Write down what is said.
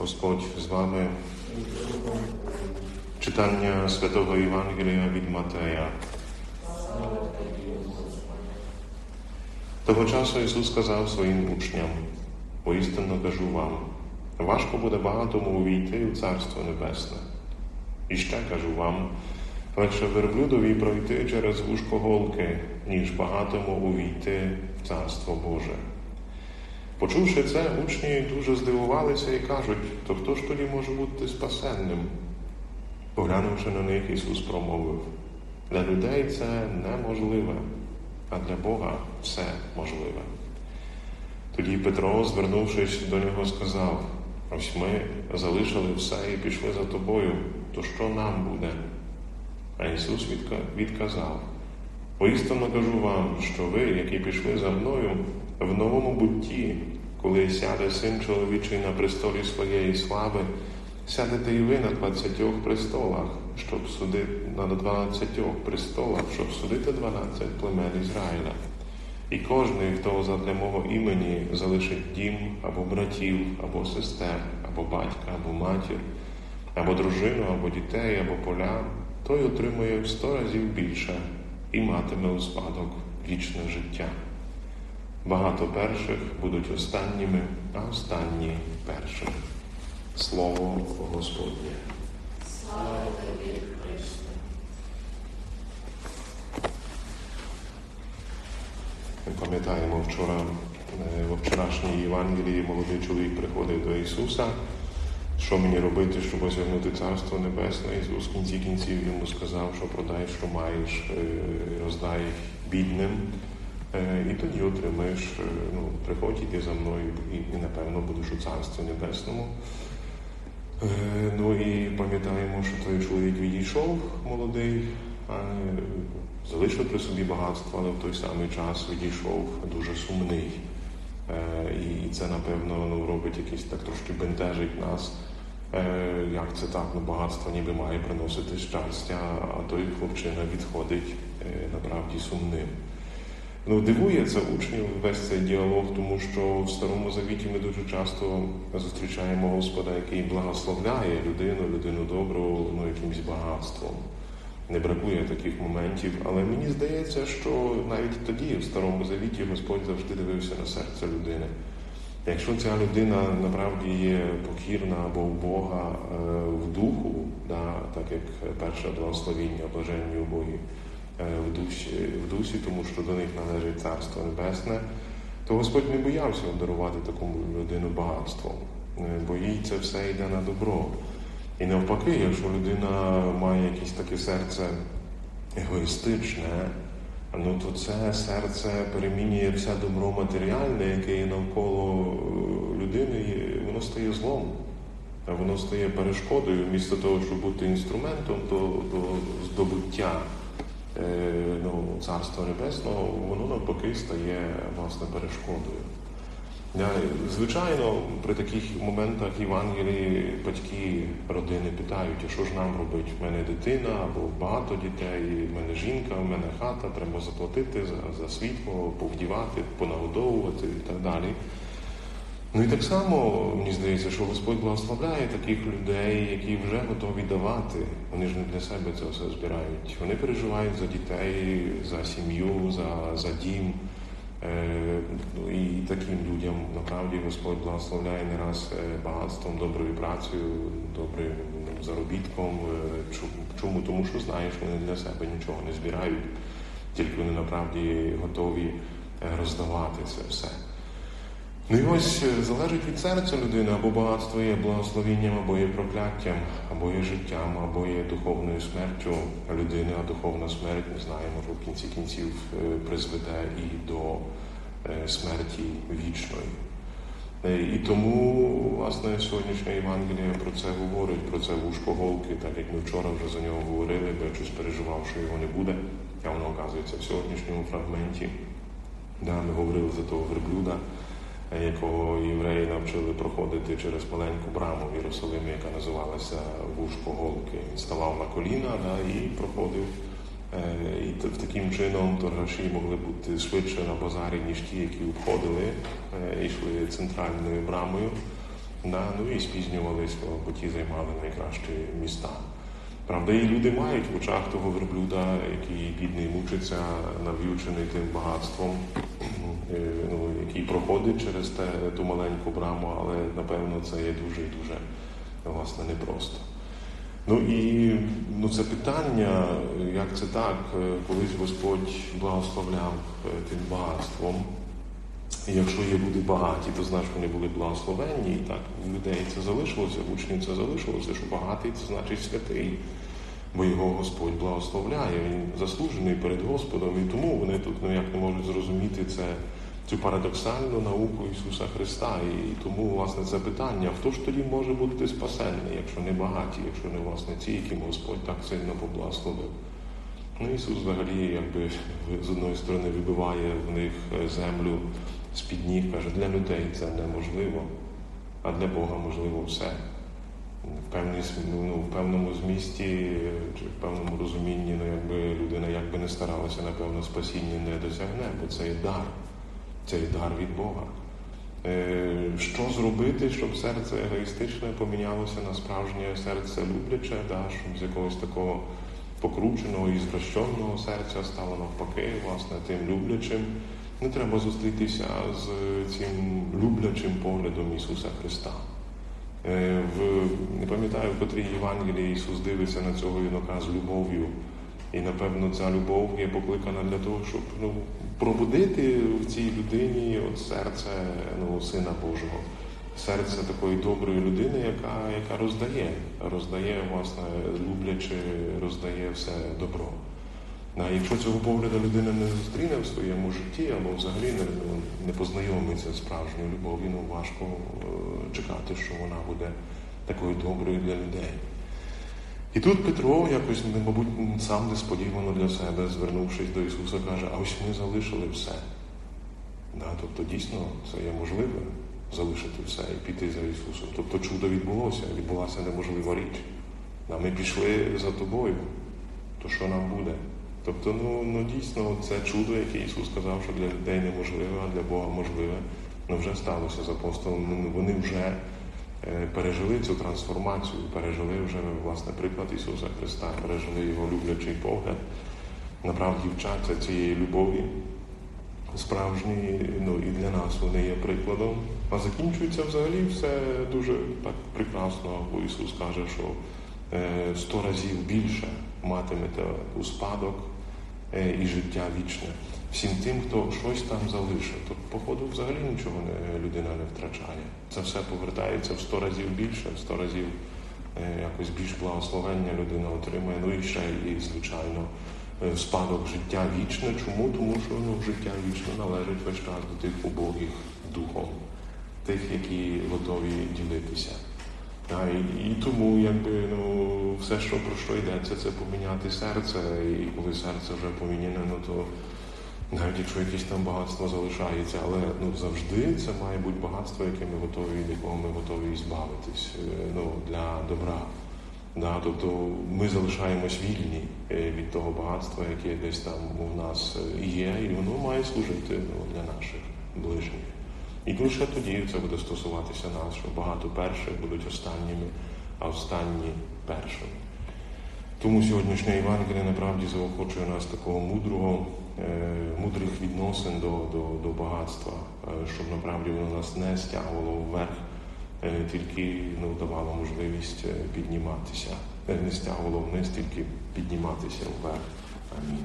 Господь з вами. Читання Святого Євангелія від Матея. Того часу Ісус сказав своїм учням, поістинно кажу вам, важко буде багатому увійти у Царство Небесне. І ще кажу вам, легше верблюдові пройти через вушко голки, ніж багатому увійти в Царство Боже. Почувши це, учні дуже здивувалися і кажуть, то хто ж тоді може бути спасенним? Поглянувши на них, Ісус промовив, для людей це неможливе, а для Бога все можливе. Тоді Петро, звернувшись до нього, сказав: Ось ми залишили все і пішли за тобою, то що нам буде? А Ісус відказав: Поістину кажу вам, що ви, які пішли за мною, в новому бутті, коли сяде син чоловічий на престолі своєї слави, сядете і ви на двадцятьох престолах, щоб судити на дванадцятьох престолах, щоб судити дванадцять племен Ізраїля. І кожний, хто задля мого імені залишить дім або братів, або сестер, або батька, або матір, або дружину, або дітей, або поля, той отримує в сто разів більше і матиме у спадок вічне життя. Багато перших будуть останніми, а останні першими. Слово Господнє. Слава тобі, Христе. Ми пам'ятаємо вчора е, во вчорашній Євангелії молодий чоловік приходив до Ісуса. Що мені робити, щоб осягнути Царство Небесне? Ісус в кінці кінців йому сказав, що продай, що маєш, е, роздай бідним. Е, І тоді отримаєш, е, ну, приходь, іди за мною, і, і напевно будеш у Царстві Небесному. Е, Ну і пам'ятаємо, що той чоловік відійшов молодий, залишив при собі багатство, але в той самий час відійшов дуже сумний. І це, напевно, ну, робить якийсь так трошки бентежить нас. Як це так? Ну, багатство ніби має приносити щастя, а той хлопчина відходить направді сумним. Ну, дивує це учнів весь цей діалог, тому що в Старому Завіті ми дуже часто зустрічаємо Господа, який благословляє людину, людину добру, ну, якимось багатством. Не бракує таких моментів, але мені здається, що навіть тоді, в Старому Завіті, Господь завжди дивився на серце людини. Якщо ця людина насправді є покірна або в Бога е, в духу, да, так як перше благословіння е, в дусі, в дусі, тому що до них належить Царство Небесне, то Господь не боявся обдарувати таку людину багатством, е, бо їй це все йде на добро. І навпаки, якщо людина має якесь таке серце егоїстичне, ну то це серце перемінює все добро матеріальне, яке є навколо е, людини, воно стає злом. Воно стає перешкодою, вмісто того, щоб бути інструментом до, до здобуття е, ну, Царства Небесного, воно навпаки стає власне перешкодою. Звичайно, при таких моментах Євангелії батьки родини питають, а що ж нам робити? В мене дитина або багато дітей, в мене жінка, в мене хата, треба заплатити за, за світло, повдівати, понагодовувати і так далі. Ну і так само мені здається, що Господь благословляє таких людей, які вже готові давати. Вони ж не для себе це все збирають. Вони переживають за дітей, за сім'ю, за, за дім. Е, ну, І таким людям насправді Господь благословляє не раз е, багатством, доброю працею, добрим заробітком. Е, чому? Тому що знаєш, вони для себе нічого не збирають, тільки вони насправді готові роздавати це все. Ну і ось залежить від серця людини, або багатство є благословенням, або є прокляттям, або є життям, або є духовною смертю людини, а духовна смерть, ми знаємо, що в кінці кінців призведе і до смерті вічної. І тому, власне, сьогоднішня Євангелія про це говорить, про це вушко голки, так як ми вчора вже за нього говорили, бо я щось переживав, що його не буде, а воно оказується в сьогоднішньому фрагменті. Да, Ми говорили за того верблюда якого євреї навчили проходити через маленьку браму в Єрусалимі, яка називалася Вушко Голки. Він ставав на коліна да, і проходив. І таким чином торгаші могли бути швидше на базарі, ніж ті, які обходили йшли центральною брамою. Да, ну і спізнювались, бо ті займали найкращі міста. Правда, і люди мають в очах того верблюда, який бідний мучиться, нав'ючений тим багатством, е, ну, який проходить через те, ту маленьку браму, але напевно це є дуже і дуже власне непросто. Ну і ну, це питання, як це так, Е, колись Господь благословляв е, тим багатством. І якщо є люди багаті, то значить вони були благословенні, і так в людей це залишилося, в учнів це залишилося, що багатий це значить святий, бо його Господь благословляє, він заслужений перед Господом, і тому вони тут ну, як не можуть зрозуміти це, цю парадоксальну науку Ісуса Христа. І тому, власне, це питання, хто ж тоді може бути спасенний, якщо не багаті, якщо не власне ці, яким Господь так сильно поблагословив. Ну, Ісус взагалі якби з одної сторони вибиває в них землю з-під ніг, каже, для людей це неможливо, а для Бога можливо все. В, певній, ну, в певному змісті чи в певному розумінні, ну, якби людина як би не старалася, напевно, спасіння не досягне, бо це є дар, це дар від Бога. Е, Що зробити, щоб серце егоїстичне помінялося на справжнє серце любляче, да, щоб з якогось такого покрученого і звращеного серця стало навпаки, власне, тим люблячим. Не треба зустрітися з цим люблячим поглядом Ісуса Христа. Е, В, не пам'ятаю, в котрій Євангелії Ісус дивиться на цього юнака з любов'ю. І напевно ця любов є покликана для того, щоб ну, пробудити в цій людині от серце ну, Сина Божого, серце такої доброї людини, яка, яка роздає, роздає, власне, люблячи, роздає все добро. А якщо цього погляду людина не зустріне в своєму житті або взагалі не, ну, не познайомиться з справжньою любов'ю, ну важко е, чекати, що вона буде такою доброю для людей. І тут Петро якось, мабуть, сам несподівано для себе, звернувшись до Ісуса, каже, а ось ми залишили все. Да, тобто дійсно це є можливе залишити все і піти за Ісусом. Тобто чудо відбулося, відбулася неможлива річ. А ми пішли за тобою, то що нам буде? Тобто, ну, ну дійсно, це чудо, яке Ісус сказав, що для людей неможливе, а для Бога можливе, ну вже сталося з апостолом. Ну, Вони вже пережили цю трансформацію, пережили вже власне приклад Ісуса Христа, пережили його люблячий погляд, направді вчаться цієї любові. Справжні, ну і для нас вони є прикладом. А закінчується взагалі все дуже так прекрасно, бо Ісус каже, що е, сто разів більше матимете у спадок е, і життя вічне всім тим, хто щось там залишив. Тобто, походу, взагалі нічого не, людина не втрачає. Це все повертається в сто разів більше, в сто разів е, якось більш благословення людина отримує. Ну і ще і звичайно е, спадок життя вічне. Чому? Тому що ну, життя вічне належить весь час до тих убогих духом, тих, які готові ділитися. А, і, і тому, якби ну все, що про що йдеться, це поміняти серце. І коли серце вже поміняне, ну то навіть якщо якесь там багатство залишається, але ну завжди це має бути багатство, яке ми готові, від якого ми готові збавитись е, ну, для добра. Да, тобто ми залишаємось вільні е, від того багатства, яке десь там у нас е, є, і воно має служити ну, для наших ближніх. І лише тоді це буде стосуватися нас, що багато перших будуть останніми, а останні першими. Тому сьогоднішня Євангелія направді заохочує нас такого мудрого, е, мудрих відносин до, до, до багатства, е, щоб направді воно нас не стягувало вверх, е, тільки не давало можливість підніматися, не стягувало вниз, тільки підніматися вверх. Амінь.